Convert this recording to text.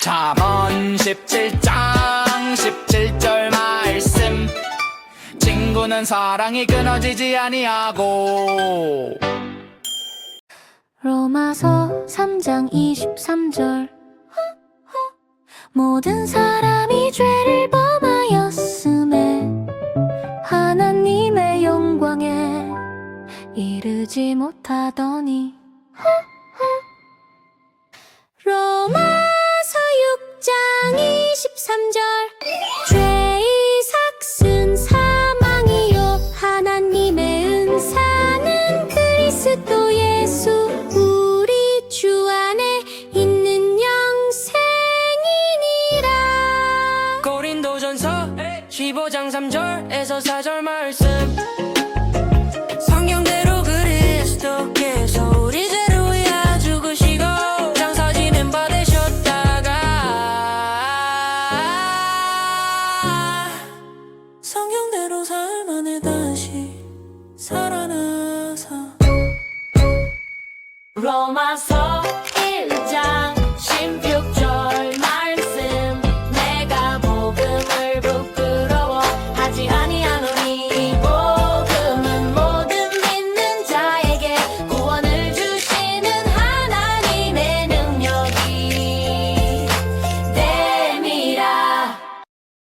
잠언 17장 17절 말씀. 친구는 사랑이 끊어지지 아니하고. 로마서 3장 23절. 모든 사람이 죄를 범하였음에 하나님의 영광에 이르지 못하더니 23절. 죄의 삭은 사망이요. 하나님의 은사는 그리스도 예수 우리 주 안에 있는 영생이니라. 고린도전서 15장 3절에서 4절 말씀 성경대로 삶 안에 다시 살아나서. 로마서